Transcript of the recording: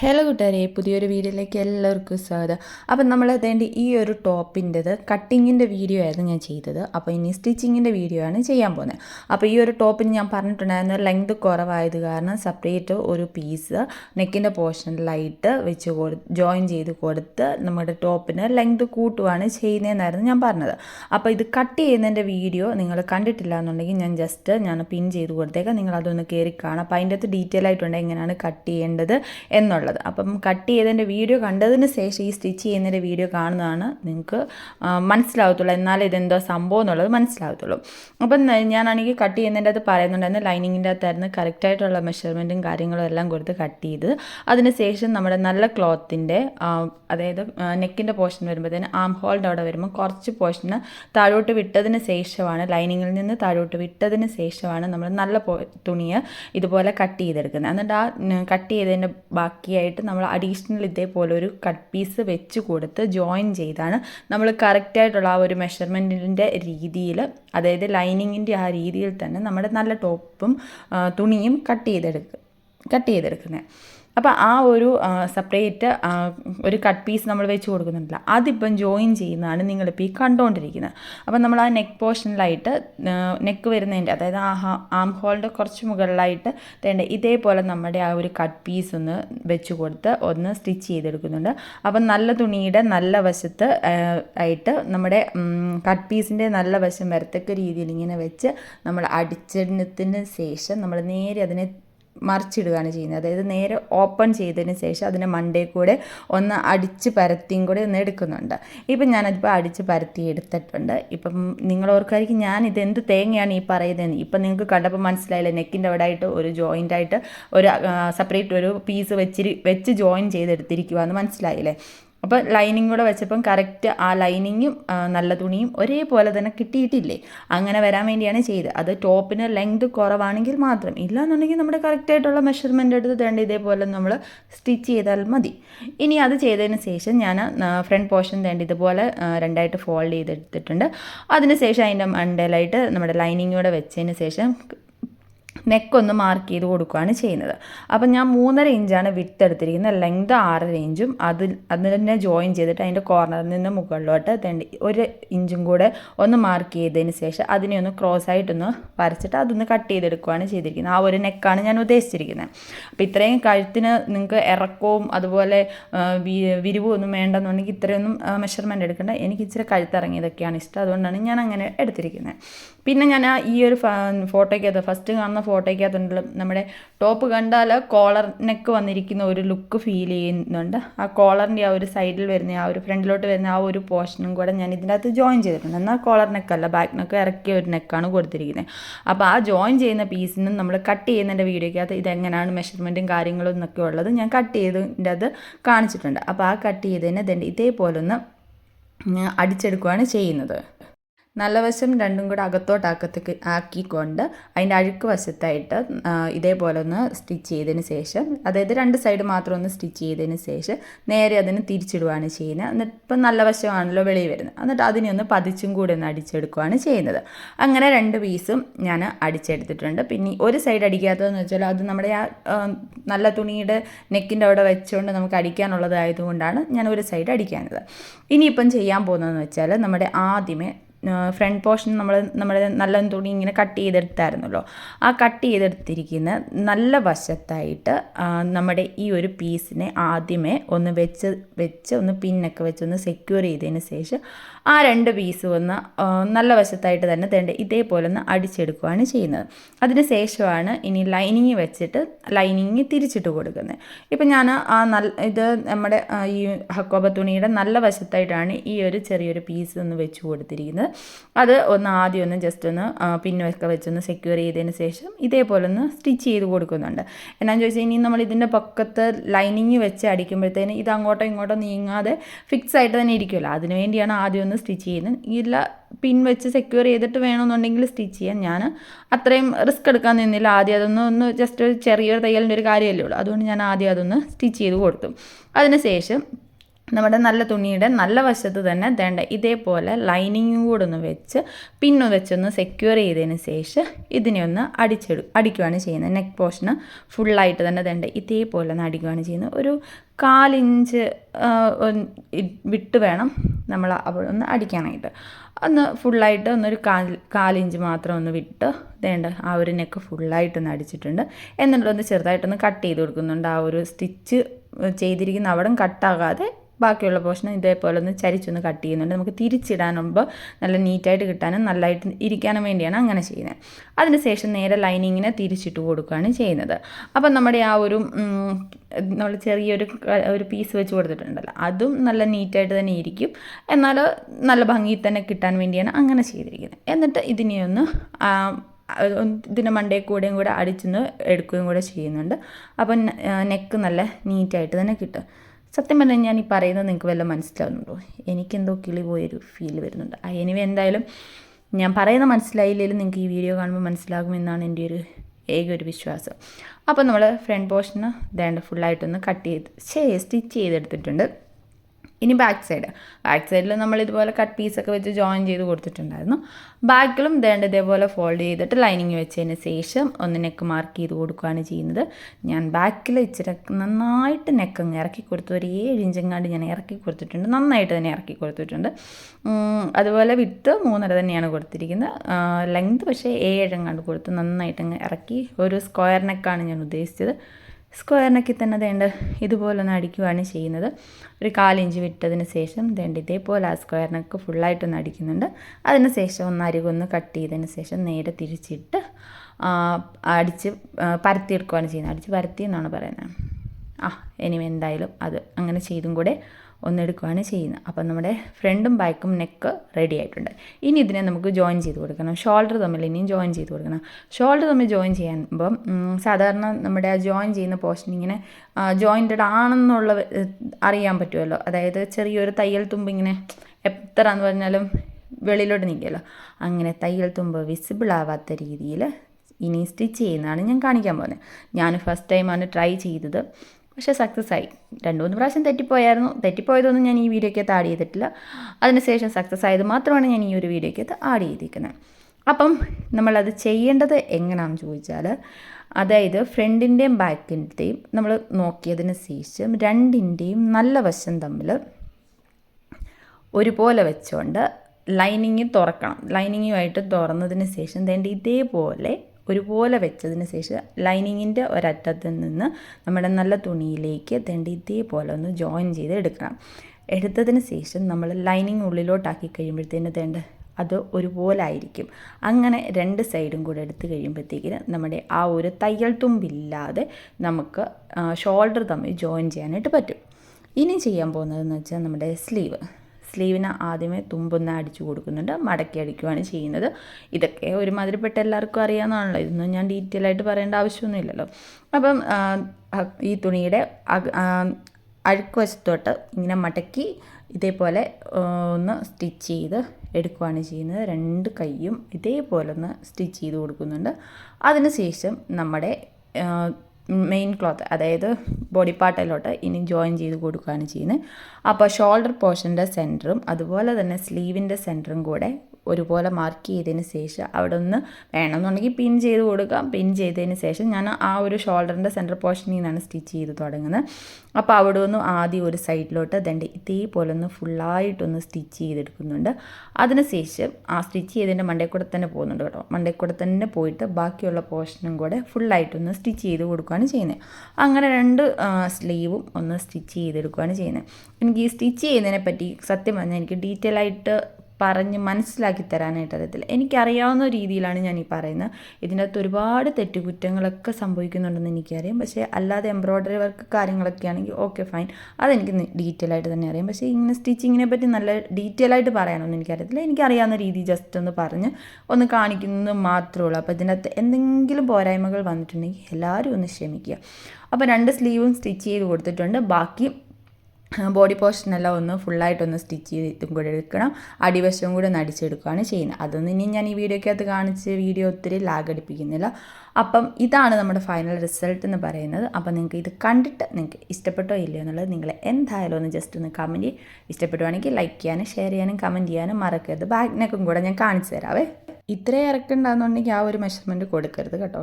Hello കൂട്ടുകാരെ പുതിയൊരു വീഡിയോയിലേക്ക് എല്ലാവർക്കും സ്വാഗതം. അപ്പം നമ്മൾ അതേന്റെ ഈ ഒരു ടോപ്പിന്റെത് കട്ടിങ്ങിന്റെ വീഡിയോ ആയിരുന്നു ഞാൻ ചെയ്തത്. അപ്പോൾ ഇനി സ്റ്റിച്ചിങ്ങിന്റെ വീഡിയോ ആണ് ചെയ്യാൻ പോകുന്നത്. അപ്പോൾ ഈ ഒരു ടോപ്പിന് ഞാൻ പറഞ്ഞിട്ടുണ്ടായിരുന്നു ലെങ്ത് കുറവായത് കാരണം സെപ്പറേറ്റ് ഒരു പീസ് നെക്കിന്റെ പോർഷനിലായിട്ട് വെച്ച് കൊടു ജോയിൻ ചെയ്ത് കൊടുത്ത് നമ്മുടെ ടോപ്പിന് ലെങ്ത് കൂട്ടുവാണ് ചെയ്യുന്നതെന്നായിരുന്നു ഞാൻ പറഞ്ഞത്. അപ്പോൾ ഇത് കട്ട് ചെയ്യുന്നതിന്റെ വീഡിയോ നിങ്ങൾ കണ്ടിട്ടില്ല എന്നുണ്ടെങ്കിൽ ഞാൻ ജസ്റ്റ് ഞാൻ പിൻ ചെയ്ത് കൊടുത്തേക്കാം. നിങ്ങൾ അതൊന്ന് കയറി കാണാം. അപ്പോൾ അതിന്റെ അകത്ത് ഡീറ്റെയിൽ ആയിട്ടുണ്ട് എങ്ങനെയാണ് കട്ട് ചെയ്യേണ്ടത് എന്നുള്ളത്. അപ്പം കട്ട് ചെയ്തതിന്റെ വീഡിയോ കണ്ടതിന് ശേഷം ഈ സ്റ്റിച്ച് ചെയ്യുന്നതിന്റെ വീഡിയോ കാണുന്നതാണ് നിങ്ങൾക്ക് മനസ്സിലാവത്തുള്ളൂ. എന്നാലേ ഇതെന്തോ സംഭവം എന്നുള്ളത് മനസ്സിലാവത്തുള്ളൂ. അപ്പം ഞാനാണെങ്കിൽ കട്ട് ചെയ്യുന്നതിന്റെ അത് പറയുന്നുണ്ടായിരുന്നു ലൈനിങ്ങിന്റെ അകത്തായിരുന്നു കറക്റ്റായിട്ടുള്ള മെഷർമെന്റും കാര്യങ്ങളും എല്ലാം കൊടുത്ത് കട്ട് ചെയ്ത്. അതിന് ശേഷം നമ്മുടെ നല്ല ക്ലോത്തിന്റെ അതായത് നെക്കിന്റെ പോർഷൻ വരുമ്പോഴത്തേന് ആം ഹോളിന്റെ അവിടെ വരുമ്പോൾ കുറച്ച് പോർഷന് താഴോട്ട് വിട്ടതിന് ശേഷമാണ് ലൈനിങ്ങിൽ നിന്ന് താഴോട്ട് വിട്ടതിന് ശേഷമാണ് നമ്മൾ നല്ല തുണിയെ ഇതുപോലെ കട്ട് ചെയ്തെടുക്കുന്നത്. എന്നിട്ട് ആ കട്ട് ചെയ്തതിന്റെ ബാക്കിയായിട്ട് നമ്മൾ അഡീഷണൽ ഇതേപോലെ ഒരു കട്ട് പീസ് വെച്ച് കൊടുത്ത് ജോയിൻ ചെയ്താണ്. നമ്മൾ കറക്റ്റായിട്ടുള്ള ആ ഒരു മെഷർമെന്റിന്റെ രീതിയിൽ അതായത് ലൈനിങ്ങിന്റെ ആ രീതിയിൽ തന്നെ നമ്മുടെ നല്ല ടോപ്പും തുണിയും കട്ട് ചെയ്തെടുക്കുക കട്ട് ചെയ്തെടുക്കുന്നത് അപ്പോൾ ആ ഒരു സെപ്പറേറ്റ് ഒരു കട്ട് പീസ് നമ്മൾ വെച്ച് കൊടുക്കുന്നുണ്ടല്ലോ. അതിപ്പം ജോയിൻ ചെയ്യുന്നതാണ് നിങ്ങളിപ്പോൾ ഈ കണ്ടുകൊണ്ടിരിക്കുന്നത് അപ്പം നമ്മൾ ആ നെക്ക് പോർഷനിലായിട്ട് നെക്ക് വരുന്നതിന്റെ അതായത് ആ ആം ഹോളിന്റെ കുറച്ച് മുകളിലായിട്ട് തേണ്ട ഇതേപോലെ നമ്മുടെ ആ ഒരു കട്ട് പീസ് ഒന്ന് വെച്ച് കൊടുത്ത് ഒന്ന് സ്റ്റിച്ച് ചെയ്തെടുക്കുന്നുണ്ട്. അപ്പം നല്ല തുണിയുടെ നല്ല വശത്ത് ആയിട്ട് നമ്മുടെ കട്ട് പീസിന്റെ നല്ല വശം വരത്തക്ക രീതിയിൽ ഇങ്ങനെ വെച്ച് നമ്മൾ അടിച്ചതിന് ശേഷം നമ്മൾ നേരെ അതിനെ മറിച്ചിടുകയാണ് ചെയ്യുന്നത്. അതായത് നേരെ ഓപ്പൺ ചെയ്തതിന് ശേഷം അതിന്റെ മണ്ടേ കൂടെ ഒന്ന് അടിച്ച് പരത്തിയും കൂടെ ഒന്ന് എടുക്കുന്നുണ്ട്. ഇപ്പം ഞാനതിപ്പോൾ അടിച്ച് പരത്തി എടുത്തിട്ടുണ്ട്. ഇപ്പം നിങ്ങൾ ഓർക്കായിരിക്കും ഞാൻ ഇത് എന്ത് തേങ്ങയാണ് ഈ പറയുന്നതെന്ന്. ഇപ്പം നിങ്ങൾക്ക് കണ്ടപ്പോൾ മനസ്സിലായില്ല നെക്കിന്റെ അവിടെ ആയിട്ട് ഒരു ജോയിന്റ് ആയിട്ട് ഒരു സെപ്പറേറ്റ് ഒരു പീസ് വെച്ചിരി വെച്ച് ജോയിൻ ചെയ്തെടുത്തിരിക്കുവാന്ന് മനസ്സിലായില്ലേ? അപ്പോൾ ലൈനിങ് കൂടെ വെച്ചപ്പം കറക്റ്റ് ആ ലൈനിങ്ങും നല്ല തുണിയും ഒരേപോലെ തന്നെ കിട്ടിയിട്ടില്ലേ? അങ്ങനെ വരാൻ വേണ്ടിയാണ് ചെയ്തത്. അത് ടോപ്പിന് ലെങ്ത് കുറവാണെങ്കിൽ മാത്രം. ഇല്ലാന്നുണ്ടെങ്കിൽ നമ്മുടെ കറക്റ്റായിട്ടുള്ള മെഷർമെന്റ് എടുത്ത് തേണ്ട ഇതേപോലെ നമ്മൾ സ്റ്റിച്ച് ചെയ്താൽ മതി. ഇനി അത് ചെയ്തതിന് ശേഷം ഞാൻ ഫ്രണ്ട് പോർഷൻ തേണ്ട ഇതുപോലെ രണ്ടായിട്ട് ഫോൾഡ് ചെയ്തെടുത്തിട്ടുണ്ട്. അതിന് ശേഷം അതിന്റെ മണ്ടയിലായിട്ട് നമ്മുടെ ലൈനിങ് കൂടെ വെച്ചതിന് ശേഷം നെക്കൊന്ന് മാർക്ക് ചെയ്ത് കൊടുക്കുകയാണ് ചെയ്യുന്നത്. അപ്പം ഞാൻ മൂന്നര ഇഞ്ചാണ് വിട്ട് എടുത്തിരിക്കുന്നത്. ലെങ്ത് ആറര ഇഞ്ചും അതിൽ അതിൽ തന്നെ ജോയിൻ ചെയ്തിട്ട് അതിന്റെ കോർണറിൽ നിന്ന് മുകളിലോട്ട് തേണ്ടി ഒരു ഇഞ്ചും കൂടെ ഒന്ന് മാർക്ക് ചെയ്തതിന് ശേഷം അതിനെ ഒന്ന് ക്രോസ് ആയിട്ടൊന്ന് വരച്ചിട്ട് അതൊന്ന് കട്ട് ചെയ്തെടുക്കുകയാണ് ചെയ്തിരിക്കുന്നത്. ആ ഒരു നെക്കാണ് ഞാൻ ഉദ്ദേശിച്ചിരിക്കുന്നത്. അപ്പോൾ ഇത്രയും കഴുത്തിന് നിങ്ങൾക്ക് ഇറക്കവും അതുപോലെ വിരിവും ഒന്നും വേണ്ടെന്നുണ്ടെങ്കിൽ ഇത്രയൊന്നും മെഷർമെന്റ് എടുക്കേണ്ട. എനിക്ക് ഇച്ചിരി കഴുത്തിറങ്ങിയതൊക്കെയാണ് ഇഷ്ടം. അതുകൊണ്ടാണ് ഞാൻ അങ്ങനെ എടുത്തിരിക്കുന്നത്. പിന്നെ ഞാൻ ഈ ഒരു ഫോട്ടോയ്ക്കകത്ത് ഫസ്റ്റ് കാണുന്ന ഫോട്ടോയ്ക്കകത്തുണ്ടല്ലോ നമ്മുടെ ടോപ്പ് കണ്ടാൽ കോളർ നെക്ക് വന്നിരിക്കുന്ന ഒരു ലുക്ക് ഫീൽ ചെയ്യുന്നുണ്ട്. ആ കോളറിന്റെ ആ ഒരു സൈഡിൽ വരുന്ന ആ ഒരു ഫ്രണ്ടിലോട്ട് വരുന്ന ആ ഒരു പോർഷനും കൂടെ ഞാൻ ഇതിന്റെ അകത്ത് ജോയിൻ ചെയ്തിട്ടുണ്ട് എന്നാൽ കോളർ നെക്കല്ല ബാക്ക് നെക്ക് ഇറക്കിയ ഒരു നെക്കാണ് കൊടുത്തിരിക്കുന്നത്. അപ്പോൾ ആ ജോയിൻ ചെയ്യുന്ന പീസിനും നമ്മൾ കട്ട് ചെയ്യുന്നതിന്റെ വീഡിയോയ്ക്കകത്ത് ഇതെങ്ങനെയാണ് മെഷർമെന്റും കാര്യങ്ങളും എന്നൊക്കെ ഉള്ളത് ഞാൻ കട്ട് ചെയ്തതിന്റെ അത് കാണിച്ചിട്ടുണ്ട്. അപ്പോൾ ആ കട്ട് ചെയ്തതിന് ഇതിന്റെ ഇതേപോലെ ഒന്ന് അടിച്ചെടുക്കുകയാണ് ചെയ്യുന്നത്. നല്ല വശം രണ്ടും കൂടെ അകത്തോട്ടാക്കത്തേക്ക് ആക്കിക്കൊണ്ട് അതിന്റെ അഴുക്ക് വശത്തായിട്ട് ഇതേപോലെ ഒന്ന് സ്റ്റിച്ച് ചെയ്തതിന് ശേഷം അതായത് രണ്ട് സൈഡ് മാത്രം ഒന്ന് സ്റ്റിച്ച് ചെയ്തതിന് ശേഷം നേരെ അതിന് തിരിച്ചിടുകയാണ് ചെയ്യുന്നത്. എന്നിട്ട് ഇപ്പം നല്ല വശമാണല്ലോ വെളിയിൽ വരുന്നത്. എന്നിട്ട് അതിനെ ഒന്ന് പതിച്ചും കൂടി ഒന്ന് അടിച്ചെടുക്കുകയാണ് ചെയ്യുന്നത്. അങ്ങനെ രണ്ട് പീസും ഞാൻ അടിച്ചെടുത്തിട്ടുണ്ട്. പിന്നെ ഒരു സൈഡ് അടിക്കാത്തതെന്ന് വെച്ചാൽ അത് നമ്മുടെ ആ നല്ല തുണിയുടെ നെക്കിന്റെ അവിടെ വെച്ചുകൊണ്ട് നമുക്ക് അടിക്കാനുള്ളതായതുകൊണ്ടാണ് ഞാൻ ഒരു സൈഡ് അടിക്കാനത് ഇനിയിപ്പം ചെയ്യാൻ പോകുന്നതെന്ന് വെച്ചാൽ നമ്മുടെ ആദ്യമേ ഫ്രണ്ട് പോർഷൻ നമ്മൾ നമ്മൾ നല്ല തുണി ഇങ്ങനെ കട്ട് ചെയ്തെടുത്തായിരുന്നല്ലോ. ആ കട്ട് ചെയ്തെടുത്തിരിക്കുന്ന നല്ല വശത്തായിട്ട് നമ്മുടെ ഈ ഒരു പീസിനെ ആദ്യമേ ഒന്ന് വെച്ച് വെച്ച് ഒന്ന് പിന്നൊക്കെ വെച്ച് ഒന്ന് സെക്യൂർ ചെയ്തതിന് ശേഷം ആ രണ്ട് പീസ് ഒന്ന് നല്ല വശത്തായിട്ട് തന്നെ തേണ്ട ഇതേപോലെ ഒന്ന് അടിച്ചെടുക്കുകയാണ് ചെയ്യുന്നത്. അതിന് ശേഷമാണ് ഇനി ലൈനിങ് വെച്ചിട്ട് ലൈനിങ് തിരിച്ചിട്ട് കൊടുക്കുന്നത്. ഇപ്പം ഞാൻ ആ നല്ല ഇത് നമ്മുടെ ഈ ഹക്കോബ തുണിയുടെ നല്ല വശത്തായിട്ടാണ് ഈ ഒരു ചെറിയൊരു പീസ് ഒന്ന് വെച്ച് കൊടുത്തിരിക്കുന്നത്. അത് ഒന്ന് ആദ്യം ഒന്ന് ജസ്റ്റ് ഒന്ന് പിന്നൊക്കെ വെച്ചൊന്ന് സെക്യൂർ ചെയ്തതിന് ശേഷം ഇതേപോലെ ഒന്ന് സ്റ്റിച്ച് ചെയ്ത് കൊടുക്കുന്നുണ്ട്. എന്നാന്ന് ചോദിച്ചാൽ ഇനി നമ്മൾ ഇതിന്റെ പക്കത്ത് ലൈനിങ് വെച്ച് അടിക്കുമ്പോഴത്തേന് ഇത് അങ്ങോട്ടോ ഇങ്ങോട്ടോ നീങ്ങാതെ ഫിക്സ് ആയിട്ട് തന്നെ ഇരിക്കുമല്ലോ അതിന് വേണ്ടിയാണ് ആദ്യം ഒന്ന് സ്റ്റിച്ച് ചെയ്യുന്നത്. ഇല്ല പിൻ വെച്ച് സെക്യൂർ ചെയ്തിട്ട് വേണമെന്നുണ്ടെങ്കിൽ സ്റ്റിച്ച് ചെയ്യാൻ ഞാൻ അത്രയും റിസ്ക് എടുക്കാൻ നിന്നില്ല. ആദ്യം അതൊന്ന് ഒന്ന് ജസ്റ്റ് ഒരു ചെറിയൊരു തയ്യലിന്റെ ഒരു കാര്യമല്ലേ ഉള്ളൂ. അതുകൊണ്ട് ഞാൻ ആദ്യം അതൊന്ന് സ്റ്റിച്ച് ചെയ്ത് കൊടുത്തു. അതിന് ശേഷം നമ്മുടെ നല്ല തുണിയുടെ നല്ല വശത്ത് തന്നെ വേണ്ട ഇതേപോലെ ലൈനിങ്ങും കൂടെ ഒന്ന് വെച്ച് പിന്നു വെച്ചൊന്ന് സെക്യൂർ ചെയ്തതിന് ശേഷം ഇതിനെ ഒന്ന് അടിച്ചെടു അടിക്കുകയാണ് ചെയ്യുന്നത്. നെക്ക് പോർഷന് ഫുള്ളായിട്ട് തന്നെ വേണ്ട ഇതേപോലെ ഒന്ന് അടിക്കുകയാണ് ചെയ്യുന്നത്. ഒരു കാലിഞ്ച് വിട്ട് വേണം നമ്മൾ അവിടെ ഒന്ന് അടിക്കാനായിട്ട്. ഒന്ന് ഫുള്ളായിട്ട് ഒന്നൊരു കാൽ കാലിഞ്ച് മാത്രം ഒന്ന് വിട്ട് വേണ്ട ആ ഒരു നെക്ക് ഫുള്ളായിട്ടൊന്ന് അടിച്ചിട്ടുണ്ട്. എന്നിട്ടൊന്ന് ചെറുതായിട്ടൊന്ന് കട്ട് ചെയ്ത് കൊടുക്കുന്നുണ്ട്. ആ ഒരു സ്റ്റിച്ച് ചെയ്തിരിക്കുന്ന അവിടെ കട്ടാകാതെ ബാക്കിയുള്ള പോർഷൻ ഇതേപോലെ ഒന്ന് ചരിച്ചൊന്ന് കട്ട് ചെയ്യുന്നുണ്ട്. നമുക്ക് തിരിച്ചിടാനുമ്പോൾ നല്ല നീറ്റായിട്ട് കിട്ടാനും നല്ലതായിട്ട് ഇരിക്കാനും വേണ്ടിയാണ് അങ്ങനെ ചെയ്യുന്നത്. അതിനുശേഷം നേരെ ലൈനിങ്ങിനെ തിരിച്ചിട്ട് കൊടുക്കുകയാണ് ചെയ്യുന്നത്. അപ്പം നമ്മുടെ ആ ഒരു നമ്മൾ ചെറിയൊരു ഒരു പീസ് വെച്ച് കൊടുത്തിട്ടുണ്ടല്ലോ. അതും നല്ല നീറ്റായിട്ട് തന്നെ ഇരിക്കും. എന്നാൽ നല്ല ഭംഗിയിൽ തന്നെ കിട്ടാൻ വേണ്ടിയാണ് അങ്ങനെ ചെയ്തിരിക്കുന്നത്. എന്നിട്ട് ഇതിനെയൊന്ന് ഇതിന്റെ മണ്ടേ കൂടെയും കൂടെ അടിച്ചൊന്ന് എടുക്കുകയും കൂടെ ചെയ്യുന്നുണ്ട്. അപ്പം നെക്ക് നല്ല നീറ്റായിട്ട് തന്നെ കിട്ടും. സത്യം പറഞ്ഞാൽ ഞാൻ ഈ പറയുന്നത് നിങ്ങൾക്ക് വല്ല മനസ്സിലാവുന്നുണ്ടോ? എനിക്കെന്തോ കിളി പോയൊരു ഫീൽ വരുന്നുണ്ട്. എനിവേ എന്തായാലും ഞാൻ പറയുന്ന മനസ്സിലായില്ലെങ്കിലും നിങ്ങൾക്ക് ഈ വീഡിയോ കാണുമ്പോൾ മനസ്സിലാകുമെന്നാണ് എന്റെ ഒരു ഏക ഒരു വിശ്വാസം. അപ്പോൾ നമ്മൾ ഫ്രണ്ട് പോർഷന് ദേണ്ട ഫുള്ളായിട്ടൊന്ന് കട്ട് ചെയ്ത് സ്റ്റിച്ച് ചെയ്തെടുത്തിട്ടുണ്ട്. ഇനി ബാക്ക് സൈഡ് ബാക്ക് സൈഡിൽ നമ്മൾ ഇതുപോലെ കട്ട് പീസൊക്കെ വെച്ച് ജോയിൻ ചെയ്ത് കൊടുത്തിട്ടുണ്ടായിരുന്നു. ബാക്കിലും ദേണ്ട ഇതേപോലെ ഫോൾഡ് ചെയ്തിട്ട് ലൈനിങ് വെച്ചതിന് ശേഷം ഒന്ന് നെക്ക് മാർക്ക് ചെയ്ത് കൊടുക്കുകയാണ് ചെയ്യുന്നത്. ഞാൻ ബാക്കിൽ ഇച്ചിരി നന്നായിട്ട് നെക്ക് അങ്ങ് ഇറക്കി കൊടുത്തു ഒരു ഏഴ് ഇഞ്ചെങ്ങാണ്ട് ഞാൻ ഇറക്കി കൊടുത്തിട്ടുണ്ട്. നന്നായിട്ട് തന്നെ ഇറക്കി കൊടുത്തിട്ടുണ്ട്. അതുപോലെ വിത്ത് മൂന്നര തന്നെയാണ് കൊടുത്തിരിക്കുന്നത്. ലെങ്ത് പക്ഷേ ഏഴെങ്ങാണ്ട് കൊടുത്ത് നന്നായിട്ട് അങ്ങ് ഇറക്കി ഒരു സ്ക്വയർ നെക്കാണ് ഞാൻ ഉദ്ദേശിച്ചത്. സ്ക്വയറിനൊക്കെ തന്നെ ദേണ്ട ഇതുപോലെ ഒന്ന് അടിക്കുകയാണ് ചെയ്യുന്നത്. ഒരു കാലിഞ്ച് വിട്ടതിന് ശേഷം ദേണ്ട ഇതേപോലെ ആ സ്ക്വയറിനൊക്കെ ഫുള്ളായിട്ടൊന്ന് അടിക്കുന്നുണ്ട്. അതിന് ശേഷം ഒന്ന് അരികൊന്ന് കട്ട് ചെയ്തതിന് ശേഷം നേരെ തിരിച്ചിട്ട് അടിച്ച് പരത്തിയെടുക്കുകയാണ് ചെയ്യുന്നത്. അടിച്ച് പരത്തി എന്നാണ് പറയുന്നത്. ആ ഇനി എന്തായാലും അത് അങ്ങനെ ചെയ്തും കൂടെ ഒന്നെടുക്കുകയാണ് ചെയ്യുന്നത്. അപ്പം നമ്മുടെ ഫ്രണ്ടും ബാക്കും നെക്ക് റെഡി ആയിട്ടുണ്ട്. ഇനി ഇതിനെ നമുക്ക് ജോയിൻ ചെയ്ത് കൊടുക്കണം. ഷോൾഡർ തമ്മിൽ ഇനിയും ജോയിൻ ചെയ്ത് കൊടുക്കണം. ഷോൾഡർ തമ്മിൽ ജോയിൻ ചെയ്യുമ്പം സാധാരണ നമ്മുടെ ആ ജോയിൻ ചെയ്യുന്ന പോർഷൻ ഇങ്ങനെ ജോയിന്റഡ് ആണെന്നുള്ള അറിയാൻ പറ്റുമല്ലോ. അതായത് ചെറിയൊരു തയ്യൽ തുമ്പ് ഇങ്ങനെ എത്ര എന്ന് പറഞ്ഞാലും വെളിയിലോട്ട് നിൽക്കുമല്ലോ അങ്ങനെ തയ്യൽ തുമ്പ് വിസിബിൾ ആവാത്ത രീതിയിൽ ഇനി സ്റ്റിച്ച് ചെയ്യുന്നതാണ് ഞാൻ കാണിക്കാൻ പോകുന്നത്. ഞാൻ ഫസ്റ്റ് ടൈമാണ് ട്രൈ ചെയ്തത്. പക്ഷേ സക്സസ് ആയി രണ്ട് മൂന്ന് പ്രാവശ്യം തെറ്റിപ്പോയായിരുന്നു. തെറ്റിപ്പോയതൊന്നും ഞാൻ ഈ വീഡിയോക്കകത്ത് ആഡ് ചെയ്തിട്ടില്ല. അതിനുശേഷം സക്സസ് ആയത് മാത്രമാണ് ഞാൻ ഈ ഒരു വീഡിയോക്കകത്ത് ആഡ് ചെയ്തിരിക്കുന്നത്. അപ്പം നമ്മളത് ചെയ്യേണ്ടത് എങ്ങനെയാണെന്ന് ചോദിച്ചാൽ അതായത് ഫ്രണ്ടിന്റെയും ബാക്കിന്റെയും നമ്മൾ നോക്കിയതിന് ശേഷം രണ്ടിന്റെയും നല്ല വശം തമ്മിൽ ഒരുപോലെ വെച്ചുകൊണ്ട് ലൈനിങ് തുറക്കണം. ലൈനിങ്ങുമായിട്ട് തുറന്നതിന് ശേഷം വേണ്ടി ഇതേപോലെ ഒരുപോലെ വെച്ചതിന് ശേഷം ലൈനിങ്ങിന്റെ ഒരറ്റത്ത് നിന്ന് നമ്മുടെ നല്ല തുണിയിലേക്ക് തെണ്ടി ഇതേപോലെ ഒന്ന് ജോയിൻ ചെയ്ത് എടുക്കണം. എടുത്തതിന് ശേഷം നമ്മൾ ലൈനിങ് ഉള്ളിലോട്ടാക്കി കഴിയുമ്പോഴത്തേന് തേണ്ട അത് ഒരുപോലെ ആയിരിക്കും. അങ്ങനെ രണ്ട് സൈഡും കൂടെ എടുത്ത് കഴിയുമ്പോഴത്തേക്കിന് നമ്മുടെ ആ ഒരു തയ്യൽ തുമ്പില്ലാതെ നമുക്ക് ഷോൾഡർ തമ്മിൽ ജോയിൻ ചെയ്യാനായിട്ട് പറ്റും. ഇനി ചെയ്യാൻ പോകുന്നതെന്ന് വെച്ചാൽ നമ്മുടെ സ്ലീവ് സ്ലീവിന് ആദ്യമേ തുമ്പൊന്ന് അടിച്ചു കൊടുക്കുന്നുണ്ട് മടക്കി അടിക്കുവാണ് ചെയ്യുന്നത്. ഇതൊക്കെ ഒരുമാതിരിപ്പെട്ട എല്ലാവർക്കും അറിയാവുന്നതാണല്ലോ. ഇതൊന്നും ഞാൻ ഡീറ്റെയിൽ ആയിട്ട് പറയേണ്ട ആവശ്യമൊന്നുമില്ലല്ലോ. അപ്പം ഈ തുണിയുടെ അഴുക്ക് വശത്തോട്ട് ഇങ്ങനെ മടക്കി ഇതേപോലെ ഒന്ന് സ്റ്റിച്ച് ചെയ്ത് എടുക്കുവാണ് ചെയ്യുന്നത്. രണ്ട് കൈയും ഇതേപോലെ ഒന്ന് സ്റ്റിച്ച് ചെയ്ത് കൊടുക്കുന്നുണ്ട്. അതിനുശേഷം നമ്മുടെ മെയിൻ ക്ലോത്ത് അതായത് ബോഡി പാർട്ടിലോട്ട് ഇനി ജോയിൻ ചെയ്ത് കൊടുക്കുകയാണ് ചെയ്യുന്നത്. അപ്പോൾ ഷോൾഡർ പോർഷന്റെ സെന്ററും അതുപോലെ തന്നെ സ്ലീവിന്റെ സെന്ററും കൂടെ ഒരുപോലെ മാർക്ക് ചെയ്തതിന് ശേഷം അവിടെ ഒന്ന് വേണമെന്നുണ്ടെങ്കിൽ പിൻ ചെയ്ത് കൊടുക്കാം. പിൻ ചെയ്തതിന് ശേഷം ഞാൻ ആ ഒരു ഷോൾഡറിന്റെ സെന്റർ പോർഷനിൽ നിന്നാണ് സ്റ്റിച്ച് ചെയ്ത് തുടങ്ങുന്നത്. അപ്പോൾ അവിടെ ഒന്ന് ആദ്യം ഒരു സൈഡിലോട്ട് ദണ്ട് ഇതേപോലെ ഒന്ന് ഫുള്ളായിട്ടൊന്ന് സ്റ്റിച്ച് ചെയ്തെടുക്കുന്നുണ്ട്. അതിനുശേഷം ആ സ്റ്റിച്ച് ചെയ്തതിന്റെ മണ്ടേ കൂടെ തന്നെ പോകുന്നുണ്ട് കേട്ടോ. മണ്ടേ കൂടെ തന്നെ പോയിട്ട് ബാക്കിയുള്ള പോർഷനും കൂടെ ഫുള്ളായിട്ടൊന്ന് സ്റ്റിച്ച് ചെയ്ത് കൊടുക്കുകയാണ് ചെയ്യുന്നത്. അങ്ങനെ രണ്ട് സ്ലീവും ഒന്ന് സ്റ്റിച്ച് ചെയ്തെടുക്കുകയാണ് ചെയ്യുന്നത്. എനിക്ക് ഈ സ്റ്റിച്ച് ചെയ്യുന്നതിനെ പറ്റി സത്യം പറഞ്ഞാൽ എനിക്ക് ഡീറ്റെയിൽ ആയിട്ട് പറഞ്ഞ് മനസ്സിലാക്കി തരാനായിട്ട് അറിയത്തില്ല. എനിക്കറിയാവുന്ന രീതിയിലാണ് ഞാൻ ഈ പറയുന്നത്. ഇതിന്റെ അകത്ത് ഒരുപാട് തെറ്റുകുറ്റങ്ങളൊക്കെ സംഭവിക്കുന്നുണ്ടെന്ന് എനിക്കറിയാം. പക്ഷേ അല്ലാതെ എംബ്രോയ്ഡറി വർക്ക് കാര്യങ്ങളൊക്കെ ആണെങ്കിൽ ഓക്കെ ഫൈൻ. അതെനിക്ക് ഡീറ്റെയിൽ ആയിട്ട് തന്നെ അറിയാം. പക്ഷേ ഇങ്ങനെ സ്റ്റിച്ചിങ്ങിനെ പറ്റി നല്ല ഡീറ്റെയിൽ ആയിട്ട് പറയാനൊന്നും എനിക്കറിയത്തില്ല. എനിക്കറിയാവുന്ന രീതി ജസ്റ്റ് ഒന്ന് പറഞ്ഞ് ഒന്ന് കാണിക്കുന്നത് മാത്രമേ ഉള്ളൂ. അപ്പോൾ ഇതിനകത്ത് എന്തെങ്കിലും പോരായ്മകൾ വന്നിട്ടുണ്ടെങ്കിൽ എല്ലാവരും ഒന്ന് ക്ഷമിക്കുക. അപ്പോൾ രണ്ട് സ്ലീവും സ്റ്റിച്ച് ചെയ്ത് കൊടുത്തിട്ടുണ്ട്. ബാക്കി ബോഡി പോർഷനെല്ലാം ഒന്ന് ഫുള്ളായിട്ടൊന്ന് സ്റ്റിച്ച് ചെയ്തും കൂടെ എടുക്കണം. അടിവശവും കൂടെ ഒന്ന് അടിച്ചെടുക്കുകയാണ് ചെയ്യുന്നത്. അതൊന്നും ഇനി ഞാൻ ഈ വീഡിയോക്കകത്ത് കാണിച്ച് വീഡിയോ ഒത്തിരി ലാഗ് അടിപ്പിക്കുന്നില്ല. അപ്പം ഇതാണ് നമ്മുടെ ഫൈനൽ റിസൾട്ട് എന്ന് പറയുന്നത്. അപ്പം നിങ്ങൾക്ക് ഇത് കണ്ടിട്ട് നിങ്ങൾക്ക് ഇഷ്ടപ്പെട്ടോ ഇല്ലയോ എന്നുള്ളത് നിങ്ങൾ എന്തായാലും ഒന്ന് ജസ്റ്റ് ഒന്ന് കമന്റ് ഇഷ്ടപ്പെടുവാണെങ്കിൽ ലൈക്ക് ചെയ്യാനും ഷെയർ ചെയ്യാനും കമന്റ് ചെയ്യാനും മറക്കരുത്. ബാക്ക് നെക്കും കൂടെ ഞാൻ കാണിച്ചു തരാവേ. ഇത്രയും ഇറക്കുണ്ടാകുന്നുണ്ടെങ്കിൽ ആ ഒരു മെഷർമെന്റ് കൊടുക്കരുത് കേട്ടോ.